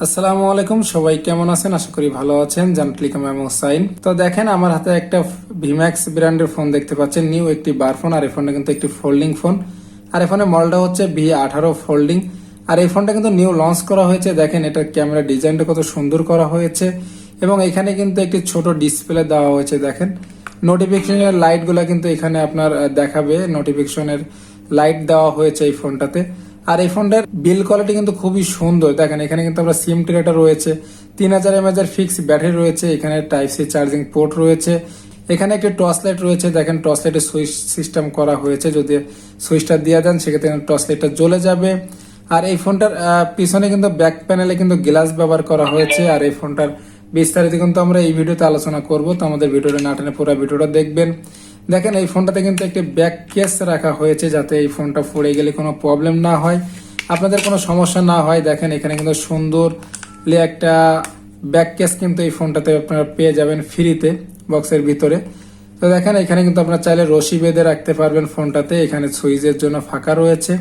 আসসালামু আলাইকুম, সবাই কেমন আছেন? আশা করি ভালো আছেন। জানটলিকাম এবং সাইন। তো দেখেন, আমার হাতে একটা ভিম্যাক্স ব্র্যান্ডের ফোন দেখতে পাচ্ছেন। নিউ একটি বার ফোন, আর এই ফোনটা কিন্তু একটি ফোল্ডিং ফোন আর এই ফোনের মডেলটা হচ্ছে ভি আঠারো ফোল্ডিং আর এই ফোনটা কিন্তু নিউ লঞ্চ করা হয়েছে। দেখেন, এটার ক্যামেরা ডিজাইনটা কত সুন্দর করা হয়েছে। এবং এখানে কিন্তু একটি ছোট ডিসপ্লে দেওয়া হয়েছে, দেখেন। নোটিফিকেশনের লাইটগুলো কিন্তু এখানে আপনার দেখাবে। নোটিফিকেশনের লাইট দেওয়া হয়েছে এই ফোনটাতে। আর এই ফোনটার বিল কোয়ালিটি কিন্তু খুবই সুন্দর। দেখেন, এখানে কিন্তু আমরা সিম ট্রেটা রয়েছে, তিন হাজার এমএচ এর ফিক্স ব্যাটারি রয়েছে, এখানে টাইপ সি চার্জিং পোর্ট রয়েছে, এখানে একটি টর্চ লাইট রয়েছে, দেখেন টর্চ লাইটের সুইচ সিস্টেম করা হয়েছে, যদি সুইচটা দিয়ে দেন, সেক্ষেত্রে টর্চ লাইটটা জ্বলে যাবে। আর এই ফোনটার পিছনে কিন্তু ব্যাক প্যানেলে কিন্তু গ্লাস ব্যবহার করা হয়েছে, আর এই ফোনটার বিস্তারিত কিন্তু আমরা এই ভিডিওতে আলোচনা করব, তো আমাদের ভিডিওটা না টেনে পুরো ভিডিওটা দেখবেন। দেখেন, এই ফোনটাতে কিন্তু একটি ব্যাক কেস রাখা হয়েছে যাতে এই ফোনটা পড়ে গেলে কোনো প্রবলেম না হয়। আপনাদের কোনো সমস্যা না হয়, দেখেন এখানে কিন্তু সুন্দর একটা ব্যাক কেস কিন্তু এই ফোনটাতে আপনারা পেয়ে যাবেন ফ্রিতে বক্সের ভিতরে। তো দেখেন, এখানে কিন্তু আপনারা চাইলে রশি বেঁধে রাখতে পারবেন ফোনটাতে, এখানে সুইচের জন্য ফাঁকা রয়েছে।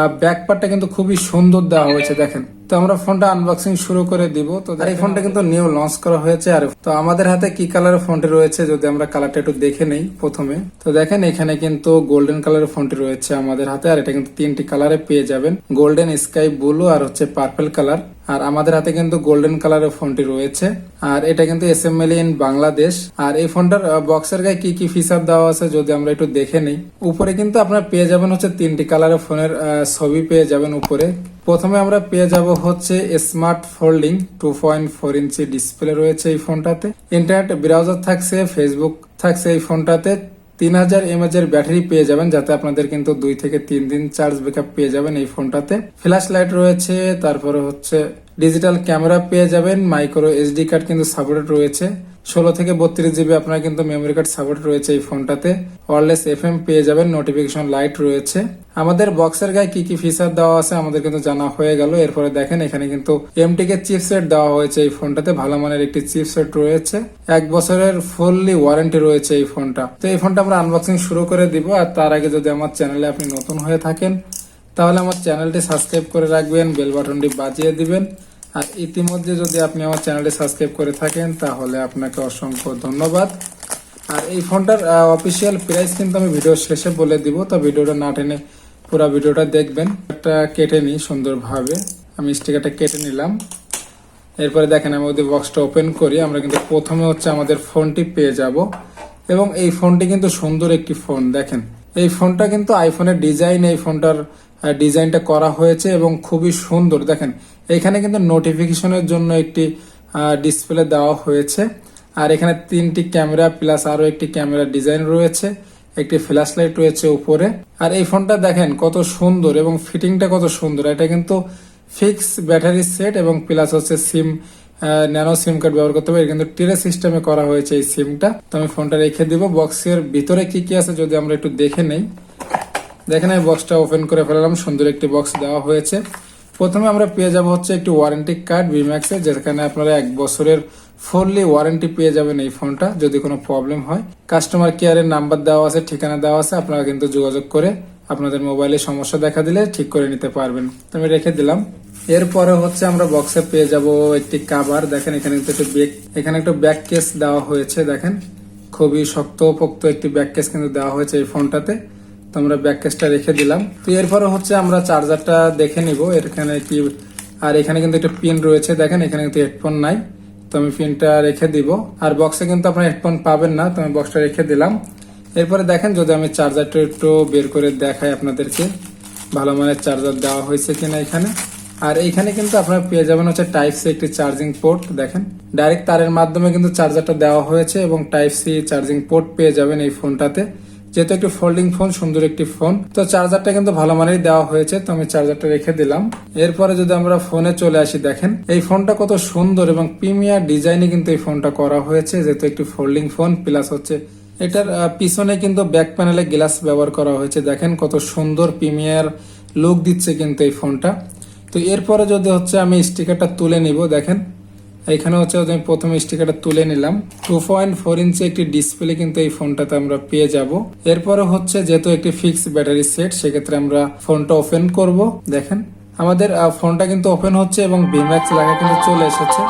আর ব্যাক পার্টটা কিন্তু খুবই সুন্দর দেওয়া হয়েছে, দেখেন। তো আমরা ফোনটা আনবক্সিং শুরু করে দিব। তো আর এই ফোনটা কিন্তু নিউ লঞ্চ করা হয়েছে। আর তো আমাদের হাতে কি কালারের ফোনটি রয়েছে যদি আমরা কালারটা একটু দেখে নেই প্রথমে। তো দেখেন এখানে কিন্তু গোল্ডেন কালারের ফোনটি রয়েছে আমাদের হাতে। আর এটা কিন্তু তিনটি কালারে পেয়ে যাবেন। গোল্ডেন স্কাই ব্লু আর হচ্ছে পার্পল কালার আর আমাদের হাতে কিন্তু গোল্ডেন কালারের ফোনটি রয়েছে। আর এটা কিন্তু এস এম ইন বাংলাদেশ আর এই ফোনটার বক্সের গায়ে কি কি ফিচার দেওয়া আছে যদি আমরা একটু দেখে নেই। উপরে কিন্তু আপনারা পেয়ে যাবেন হচ্ছে তিনটি কালারের ফোনের ছবি পেয়ে যাবেন উপরে। প্রথমে আমরা পেয়ে যাব হচ্ছে smart folding two point four inch display রয়েছে এই ফোনটাতে। ইন্টারনেট ব্রাউজার থাকছে ফেসবুক থাকছে এই ফোনটাতে। তিন হাজার এমএচ এর ব্যাটারি পেয়ে যাবেন যাতে আপনাদের কিন্তু দুই থেকে তিন দিন চার্জ ব্যাকআপ পেয়ে যাবেন এই ফোনটাতে। ফ্ল্যাশ লাইট রয়েছে, তারপরে হচ্ছে ডিজিটাল ক্যামেরা পেয়ে যাবেন মাইক্রো এসডি কার্ড কিন্তু সাপোর্টেড রয়েছে। ষোলো থেকে বত্রিশ জিবি আপনার কিন্তু মেমোরি কার্ড সাপোর্ট রয়েছে এই ফোনটাতে। ওয়ারলেস এফ এম পেয়ে যাবেন নোটিফিকেশন লাইট রয়েছে। আমাদের বক্সের গায়ে কি কি ফিচার দেওয়া আছে আমাদের কিন্তু জানা হয়ে গেল। এরপরে দেখেন এখানে কিন্তু এমটিকে চিপসেট দেওয়া হয়েছে এই ফোনটাতে, ভালো মানের একটি চিপসেট রয়েছে। এক বছরের ফুললি ওয়ারেন্টি রয়েছে এই ফোনটা। তো এই ফোনটা আমরা আনবক্সিং শুরু করে দিব, আর তার আগে যদি আমার চ্যানেলে আপনি নতুন হয়ে থাকেন, তাহলে আমার চ্যানেলটি সাবস্ক্রাইব করে রাখবেন বেল বাটনটি বাজিয়ে দিবেন। আর ইতিমধ্যে যদি আপনি আমার চ্যানেলটি সাবস্ক্রাইব করে থাকেন, তাহলে আপনাকে অসংখ্য ধন্যবাদ। আর এই ফোনটার অফিসিয়াল প্রাইস কিন্তু আমি ভিডিও শেষে বলে দিব, তো ভিডিওটা না টেনে পুরো ভিডিওটা দেখবেন। একটা কেটে নিই সুন্দরভাবে। আমি স্টিকারটা কেটে নিলাম। এরপরে দেখেন, আমি ওদের বক্সটা ওপেন করি, আমরা কিন্তু প্রথমে হচ্ছে আমাদের ফোনটি পেয়ে যাব। এবং এই ফোনটি কিন্তু সুন্দর একটি ফোন, দেখেন। এই ফোনটা কিন্তু আইফোনের ডিজাইন এই ফোনটার ডিজাইনটা করা হয়েছে এবং খুবই সুন্দর। দেখেন এখানে কিন্তু নোটিফিকেশনের জন্য একটি ডিসপ্লে দেওয়া হয়েছে। আর এখানে তিনটি ক্যামেরা প্লাস আরও একটি ক্যামেরা ডিজাইন রয়েছে। একটি ফ্ল্যাশ লাইট রয়েছে উপরে। আর এই ফোনটা দেখেন কত সুন্দর এবং ফিটিংটা কত সুন্দর। এটা কিন্তু ফিক্স ব্যাটারি সেট এবং প্লাস হচ্ছে সিম ন্যানো সিম কার্ড ব্যবহার করতে পারি কিন্তু টিরে সিস্টেমে করা হয়েছে এই সিমটা তো আমি ফোনটা রেখে দিব। বক্সের ভিতরে কি কি আছে যদি আমরা একটু দেখে নেই। দেখেন আমি বক্সটা ওপেন করে ফেলাম সুন্দর একটি বক্স দেওয়া হয়েছে। প্রথমে আমরা পেয়ে যাব হচ্ছে একটি ওয়ারেন্টি কার্ড বিম্যাক্সের যেখানে আপনারা এক বছরের ফুললি ওয়ারেন্টি পেয়ে যাবেন এই ফোনটা, যদি কোনো প্রবলেম হয়। কাস্টমার কেয়ারের নাম্বার দেওয়া আছে, ঠিকানা দেওয়া আছে, আপনারা কিন্তু যোগাযোগ করে আপনাদের মোবাইলে সমস্যা দেখা দিলে ঠিক করে নিতে পারবেন। আমি রেখে দিলাম। এরপরে হচ্ছে আমরা বক্সে পেয়ে যাব একটি কাভার দেখেন এখানে কিন্তু একটু ব্যাক এখানে একটু ব্যাক কেস দেওয়া হয়েছে, দেখেন। খুবই শক্ত পোক্ত একটি ব্যাক কেস কিন্তু দেওয়া হয়েছে এই ফোনটাতে। তো আমরা ব্যাক কেসটা রেখে দিলাম। তো এরপরে হচ্ছে আমরা চার্জারটা দেখে নিব। এখানে কি আর এখানে কিন্তু একটা পিন রয়েছে। দেখেন, এখানে কিন্তু হেডফোন নাই। তো আমি পিনটা রেখে দিব। আর বক্সে কিন্তু আপনার হেডফোন পাবেন না। তো আমি বক্সটা রেখে দিলাম। এরপরে দেখেন, যদি আমি চার্জারটা একটু বের করে দেখাই আপনাদেরকে, ভালো মানের চার্জার দেওয়া হয়েছে কিনা এখানে। আর এইখানে কিন্তু আপনারা পেয়ে যাবেন হচ্ছে টাইপ সি একটি চার্জিং পোর্ট দেখেন ডাইরেক্ট তারের মাধ্যমে কিন্তু চার্জারটা দেওয়া হয়েছে এবং টাইপ সি চার্জিং পোর্ট পেয়ে যাবেন এই ফোনটাতে যেহেতু একটি ফোল্ডিং ফোন সুন্দর একটি ফোন তো চার্জারটা কিন্তু ভালো মানেই দেওয়া হয়েছে, তো আমি চার্জারটা রেখে দিলাম। এরপরে যদি আমরা ফোনে চলে আসি, দেখেন, এই ফোনটা কত সুন্দর এবং প্রিমিয়ার ডিজাইনে কিন্তু এই ফোনটা করা হয়েছে, যেহেতু একটি ফোল্ডিং ফোন প্লাস হচ্ছে এটার পিছনে কিন্তু ব্যাক প্যানেলে গ্লাস ব্যবহার করা হয়েছে, দেখেন কত সুন্দর প্রিমিয়ার লুক দিচ্ছে কিন্তু এই ফোনটা তো এরপরে যদি হচ্ছে আমি স্টিকারটা তুলে নিব, দেখেন এখানে হচ্ছে আমি প্রথমে স্টিকারটা তুলে নিলাম। টু পয়েন্ট ফোর ইঞ্চি একটি ডিসপ্লে কিন্তু এই ফোনটাতে আমরা পেয়ে যাব। এরপরে হচ্ছে যেহেতু একটি ফিক্স ব্যাটারি সেট সেক্ষেত্রে আমরা ফোনটা ওপেন করব। দেখেন, আমাদের ফোনটা কিন্তু ওপেন হচ্ছে এবং ভিম্যাক্স লেখা কিন্তু চলে এসেছে।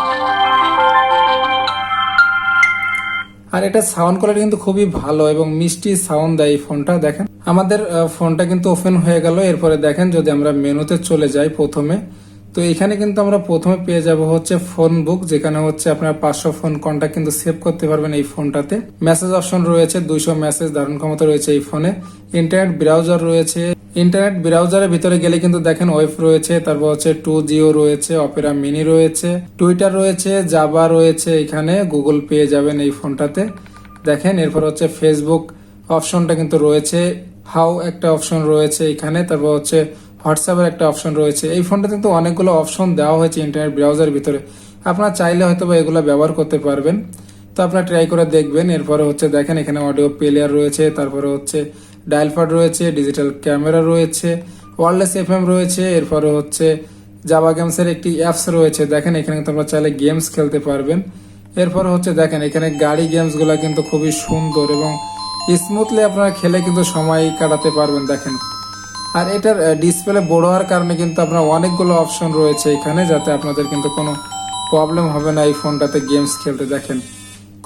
আর এটা সাউন্ড কোয়ালিটি কিন্তু খুবই ভালো এবং মিষ্টি সাউন্ড দেয় এই ফোনটা দেখেন। আমাদের ফোনটা কিন্তু ওপেন হয়ে গেল। এরপরে দেখেন যদি আমরা মেনুতে চলে যাই প্রথমে। তো এখানে কিন্তু আমরা প্রথমে পেয়ে যাব হচ্ছে ফোন বুক যেখানে হচ্ছে আপনার পাঁচশো ফোন কন্ট্যাক্ট কিন্তু সেভ করতে পারবেন এই ফোনটাতে মেসেজ অপশন রয়েছে, দুইশো মেসেজ ধারণ ক্ষমতা রয়েছে এই ফোনে ইন্টারনেট ব্রাউজার রয়েছে। ইন্টারনেট ব্রাউজারের ভিতরে গেলে কিন্তু দেখেন ওয়েব রয়েছে, তারপর হচ্ছে টু জিও রয়েছে অপেরা মিনি রয়েছে টুইটার রয়েছে জাবা রয়েছে এখানে গুগল পেয়ে যাবেন এই ফোনটাতে দেখেন, এরপর হচ্ছে ফেসবুক অপশনটা কিন্তু রয়েছে। হাউ একটা অপশন রয়েছে এখানে, তারপর হচ্ছে হোয়াটসঅ্যাপের একটা অপশন রয়েছে। এই ফোনটা কিন্তু অনেকগুলো অপশন দেওয়া হয়েছে ইন্টারনেট ব্রাউজার ভিতরে। আপনারা চাইলে হয়তো বা এগুলো ব্যবহার করতে পারবেন। তো আপনারা ট্রাই করে দেখবেন। এরপরে হচ্ছে দেখেন এখানে অডিও প্লেয়ার রয়েছে, তারপরে হচ্ছে ডায়াল প্যাড রয়েছে ডিজিটাল ক্যামেরা রয়েছে ওয়ারলেস এফএম রয়েছে, এরপরে হচ্ছে জাভা গেমসের একটি অ্যাপস রয়েছে। দেখেন এখানে আপনারা চাইলে গেমস খেলতে পারবেন। এরপরে হচ্ছে দেখেন এখানে গাড়ি গেমসগুলো কিন্তু খুবই সুন্দর এবং স্মুথলি আপনারা খেলে কিন্তু সময় কাটাতে পারবেন। দেখেন আর এটার ডিসপ্লে বড় হওয়ার কারণে কিন্তু আপনার অনেকগুলো অপশন রয়েছে এখানে, যাতে আপনাদের কিন্তু কোনো প্রবলেম হবে না এই ফোনটাতে গেমস খেলতে। দেখেন,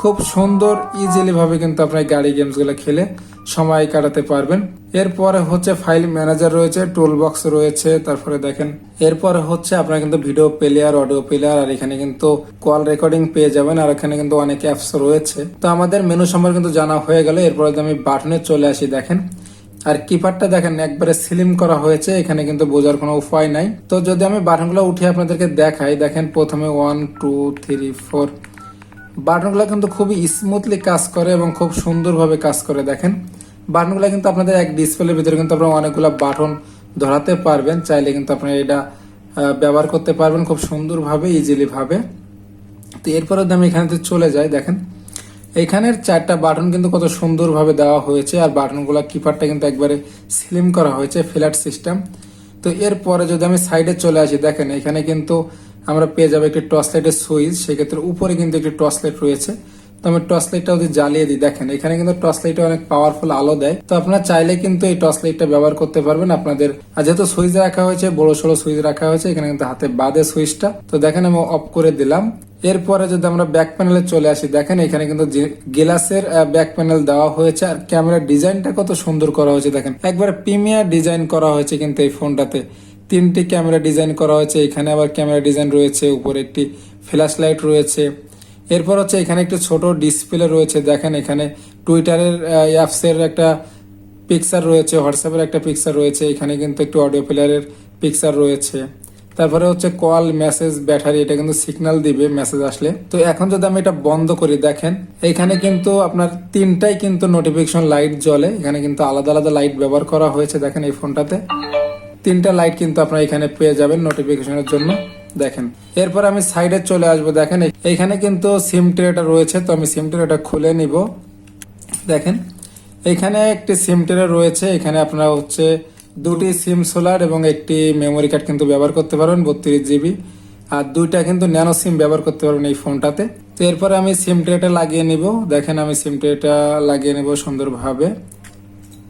খুব সুন্দর ইজিলি ভাবে কিন্তু আপনার গাড়ি গেমসগুলো খেলে সময় কাটাতে পারবেন। এরপরে হচ্ছে ফাইল ম্যানেজার রয়েছে টুল বক্স রয়েছে, তারপরে দেখেন, এরপরে হচ্ছে আপনার কিন্তু ভিডিও প্লেয়ার অডিও প্লেয়ার আর এখানে কিন্তু কল রেকর্ডিং পেয়ে যাবেন, আর এখানে কিন্তু অনেক অ্যাপস রয়েছে। তো আমাদের মেনু সম্পর্কে কিন্তু জানা হয়ে গেল, এরপরে আমি বাটনে চলে আসি, দেখেন আর কিপারটা দেখেন, একবারে স্লিম করা হয়েছে, এখানে কিন্তু বোঝার কোনো উপায় নাই। তো যদি আমি বাটনগুলো উঠিয়ে আপনাদেরকে দেখাই, দেখেন প্রথমে ওয়ান টু থ্রি ফোর বাটনগুলো কিন্তু খুবই স্মুথলি কাজ করে এবং খুব সুন্দরভাবে কাজ করে, দেখেন। বাটনগুলো কিন্তু আপনাদের এক ডিসপ্লের ভিতরে কিন্তু আপনারা অনেকগুলো বাটন ধরাতে পারবেন, চাইলে কিন্তু আপনারা এটা ব্যবহার করতে পারবেন খুব সুন্দরভাবে ইজিলি ভাবে। তো এরপরে আমি এখানে চলে যাই, দেখেন। এখানের চারটা বাটন কিন্তু কত সুন্দরভাবে দেওয়া হয়েছে, আর বাটনগুলো কিপারটা কিন্তু একবারে স্লিম করা হয়েছে, ফ্ল্যাট সিস্টেম। তো এরপরে যদি আমি সাইডে চলে আসি, দেখেন এখানে কিন্তু আমরা পেয়ে যাব একটি টর্চ লাইটের সুইচ, সেক্ষেত্রে উপরে কিন্তু একটি টর্চ লাইট রয়েছে। তো আমি টর্চ লাইটটা যদি জ্বালিয়ে দিই, দেখেন এখানে কিন্তু টর্চ লাইটে অনেক পাওয়ারফুল আলো দেয়। তো আপনারা চাইলে কিন্তু এই টর্চ লাইটটা ব্যবহার করতে পারবেন আপনাদের। আর যেহেতু সুইচ রাখা হয়েছে, বড় সড়ো সুইচ রাখা হয়েছে, এখানে কিন্তু হাতে বাদে সুইচটা। তো দেখেন আমি অফ করে দিলাম। এরপরে যদি আমরা ব্যাক প্যানেলে চলে আসি, দেখেন এখানে কিন্তু গ্লাসের ব্যাক প্যানেল দেওয়া হয়েছে আর ক্যামেরার ডিজাইনটা কত সুন্দর করা হয়েছে, দেখেন। একবার প্রিমিয়ার ডিজাইন করা হয়েছে কিন্তু এই ফোনটাতে। তিনটি ক্যামেরা ডিজাইন করা হয়েছে, এখানে আবার ক্যামেরা ডিজাইন রয়েছে, উপরে একটি ফ্ল্যাশ লাইট রয়েছে। এরপর হচ্ছে এখানে একটি ছোট ডিসপ্লে রয়েছে, দেখেন এখানে টুইটারের অ্যাপসের একটা পিকচার রয়েছে হোয়াটসঅ্যাপের একটা পিকচার রয়েছে, এখানে কিন্তু একটু অডিও প্লেয়ারের পিকচার রয়েছে। তারপরে হচ্ছে কল, মেসেজ, ব্যাটারি, এটা কিন্তু সিগন্যাল দিবে মেসেজ আসলে। তো এখন যদি আমি এটা বন্ধ করি, দেখেন, এখানে কিন্তু আপনার তিনটাই কিন্তু নোটিফিকেশন লাইট জ্বলে। এখানে কিন্তু আলাদা আলাদা লাইট ব্যবহার করা হয়েছে, দেখেন এই ফোনটাতে তিনটা লাইট কিন্তু আপনারা এখানে পেয়ে যাবেন নোটিফিকেশনের জন্য। দেখেন, এরপর আমি সাইডে চলে আসব, দেখেন এখানে কিন্তু সিম ট্রেটা রয়েছে, তো আমি সিম ট্রেটা খুলে নিব। দেখেন, এখানে একটি সিম ট্রে রয়েছে, এখানে আপনারা হচ্ছে দুটি সিম সোলার এবং একটি মেমোরি কার্ড কিন্তু ব্যবহার করতে পারবেন, বত্রিশ জিবি আর দুইটা কিন্তু ন্যানো সিম ব্যবহার করতে পারবেন এই ফোনটাতে তো এরপরে আমি সিম ট্রেটা লাগিয়ে নিব। দেখেন আমি সিম ট্রেটা লাগিয়ে নিব সুন্দরভাবে।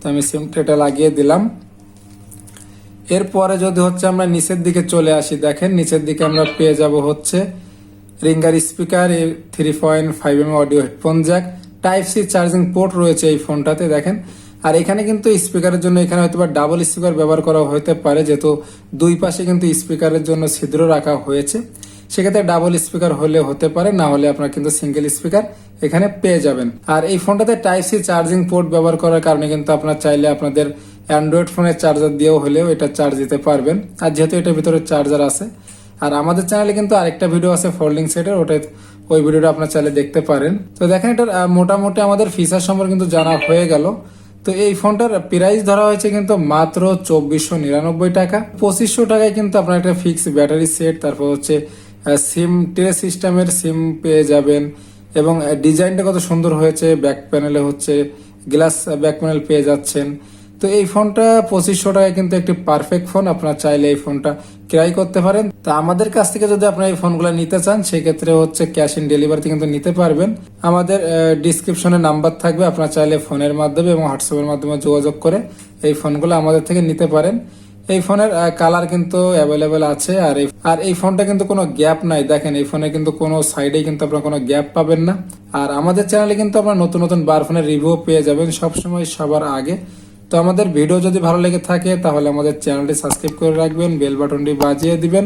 তো আমি সিম ট্রেটা লাগিয়ে দিলাম। এরপরে যদি হচ্ছে আমরা নিচের দিকে চলে আসি, দেখেন নিচের দিকে আমরা পেয়ে যাব হচ্ছে ringer speaker three point five M audio headphone jack type C charging port রয়েছে এই ফোনটাতে দেখেন। আর এখানে কিন্তু স্পিকারের জন্য এখানে হয়তো বা ডাবল স্পিকার ব্যবহার করা হতে পারে, যেহেতু দুই পাশে কিন্তু স্পিকারের জন্য ছিদ্র রাখা হয়েছে। সেক্ষেত্রে ডাবল স্পিকার হলে হতে পারে, না হলে আপনার কিন্তু সিঙ্গেল স্পিকার এখানে পেয়ে যাবেন। আর এই ফোনটাতে টাইপ সি চার্জিং পোর্ট ব্যবহার করার কারণে কিন্তু আপনার চাইলে আপনাদের অ্যান্ড্রয়েড ফোনের চার্জার দিয়েও হলেও এটা চার্জ দিতে পারবেন। আর যেহেতু এটার ভিতরে চার্জার আছে, আর আমাদের চ্যানেলে কিন্তু আরেকটা ভিডিও আছে ফোল্ডিং সেটের ওটা ওই ভিডিওটা আপনার চাইলে দেখতে পারেন। তো দেখেন এটার মোটামুটি আমাদের ফিচার সম্পর্কে কিন্তু জানা হয়ে গেল। তো এই ফোনটার প্রাইস ধরা হয়েছে কিন্তু মাত্র চব্বিশশো নিরানব্বই টাকা। পঁচিশশো টাকায় কিন্তু আপনার একটা ফিক্স ব্যাটারি সেট তারপর হচ্ছে সিম ট্রে সিস্টেমের সিম পেয়ে যাবেন এবং ডিজাইনটা কত সুন্দর হয়েছে ব্যাক প্যানেলে হচ্ছে গ্লাস ব্যাক প্যানেল পেয়ে যাচ্ছেন। তো এই ফোনটা পঁচিশশো টাকায় কিন্তু একটি পারফেক্ট ফোন আপনার চাইলে এই ফোনটা ক্রয় করতে পারেন। তা আমাদের কাছ থেকে যদি আপনার এই ফোনগুলো নিতে চান, সেক্ষেত্রে হচ্ছে ক্যাশ ইন ডেলিভারিতে কিন্তু নিতে পারবেন। আমাদের ডিসক্রিপশনে নাম্বার থাকবে, আপনার চাইলে ফোনের মাধ্যমে এবং হোয়াটসঅ্যাপের মাধ্যমে যোগাযোগ করে এই ফোনগুলো আমাদের থেকে নিতে পারেন। এই ফোনের কালার কিন্তু অ্যাভেলেবেল আছে, আর এই আর এই ফোনটা কিন্তু কোনো গ্যাপ নাই। দেখেন, এই ফোনে কিন্তু কোনো সাইডে কিন্তু আপনার কোনো গ্যাপ পাবেন না। আর আমাদের চ্যানেলে কিন্তু আপনার নতুন নতুন বার ফোনের রিভিউ পেয়ে যাবেন সবসময় সবার আগে। তো আমাদের ভিডিও যদি ভালো লেগে থাকে, তাহলে আমাদের চ্যানেলটি সাবস্ক্রাইব করে রাখবেন, বেল বাটনটি বাজিয়ে দিবেন।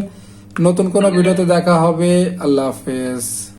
নতুন কোনো ভিডিওতে দেখা হবে, আল্লাহ হাফেজ।